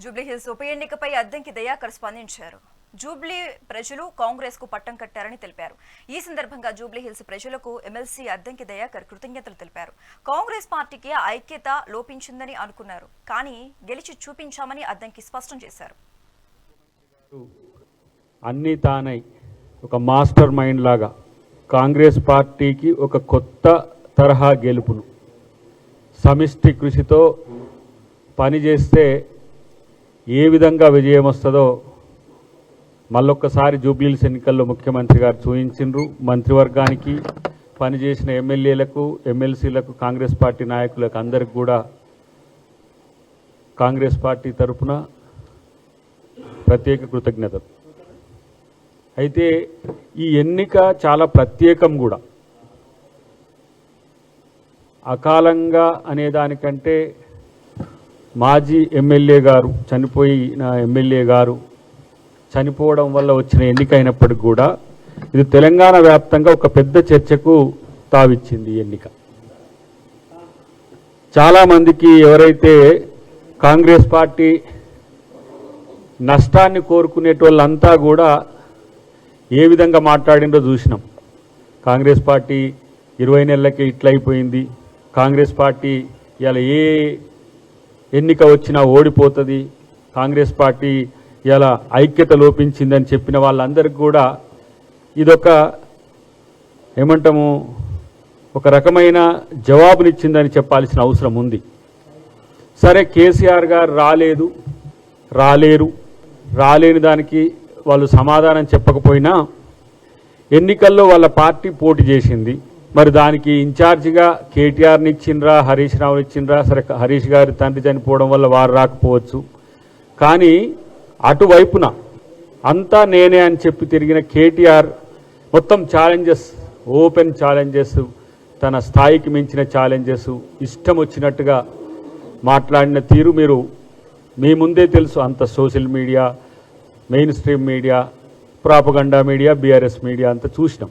జూబ్లీహిల్స్ ఉప ఎన్నికపై అద్దంకి దయాకర్ స్పందించారు జూబ్లీ ప్రజలు కాంగ్రెస్కు పట్టం కట్టారని తెలిపారు. ఈ సందర్భంగా జూబ్లీహిల్స్ ప్రజలకు ఎమ్మెల్సీ అద్దంకి దయాకర్ కృతజ్ఞతలు తెలిపారు. కాంగ్రెస్ పార్టీకి ఐక్యత లోపించిందని అనుకున్నారు. కానీ గెలిచి చూపించామని అద్దంకి స్పష్టం చేశారు. అన్ని తానై ఒక మాస్టర్ మైండ్ లాగా కాంగ్రెస్ పార్టీకి ఒక కొత్త తరహా గెలుపును. సమిష్టి కృషితో పనిచేస్తే ఏ విధంగా విజయం వస్తుందో మళ్ళొక్కసారి జూబ్లీల్స్ ఎన్నికల్లో ముఖ్యమంత్రి గారు చూపించిండ్రు మంత్రివర్గానికి పనిచేసిన ఎమ్మెల్యేలకు ఎమ్మెల్సీలకు కాంగ్రెస్ పార్టీ నాయకులకు అందరికి కూడా కాంగ్రెస్ పార్టీ తరపున ప్రత్యేక కృతజ్ఞతలు. అయితే ఈ ఎన్నిక చాలా ప్రత్యేకం కూడా. అకాలంగా అనే దానికంటే మాజీ ఎమ్మెల్యే గారు చనిపోయిన ఎమ్మెల్యే గారు చనిపోవడం వల్ల వచ్చిన ఎన్నిక అయినప్పటికీ కూడా ఇది తెలంగాణ వ్యాప్తంగా ఒక పెద్ద చర్చకు తావిచ్చింది ఎన్నిక. చాలామందికి ఎవరైతే కాంగ్రెస్ పార్టీ నష్టాన్ని కోరుకునేటోళ్ళంతా కూడా ఏ విధంగా మాట్లాడిందో చూసినాం. కాంగ్రెస్ పార్టీ ఇరవై నెలలకి ఇట్లయిపోయింది. కాంగ్రెస్ పార్టీ ఇలా ఏ ఎన్నిక వచ్చినా ఓడిపోతుంది. కాంగ్రెస్ పార్టీ ఇలా ఐక్యత లోపించిందని చెప్పిన వాళ్ళందరికీ కూడా ఇదొక ఏమంటాము ఒక రకమైన జవాబునిచ్చిందని చెప్పాల్సిన అవసరం ఉంది. సరే కేసీఆర్ గారు రాలేదు రాలేరు రాలేని దానికి వాళ్ళు సమాధానం చెప్పకపోయినా ఎన్నికల్లో వాళ్ళ పార్టీ పోటీ చేసింది. మరి దానికి ఇన్ఛార్జిగా కేటీఆర్ని ఇచ్చిండ్రా హరీష్ రావుని ఇచ్చిండ్రా సరే హరీష్ గారి తండ్రి చనిపోవడం వల్ల వారు రాకపోవచ్చు. కానీ అటువైపున అంతా నేనే అని చెప్పి తిరిగిన కేటీఆర్ మొత్తం ఛాలెంజెస్ ఓపెన్ ఛాలెంజెస్ తన స్థాయికి మించిన ఛాలెంజెస్ ఇష్టం వచ్చినట్టుగా మాట్లాడిన తీరు మీరు మీ ముందే తెలుసు. అంత social media mainstream media propaganda media BRS media అంతా చూసినాం.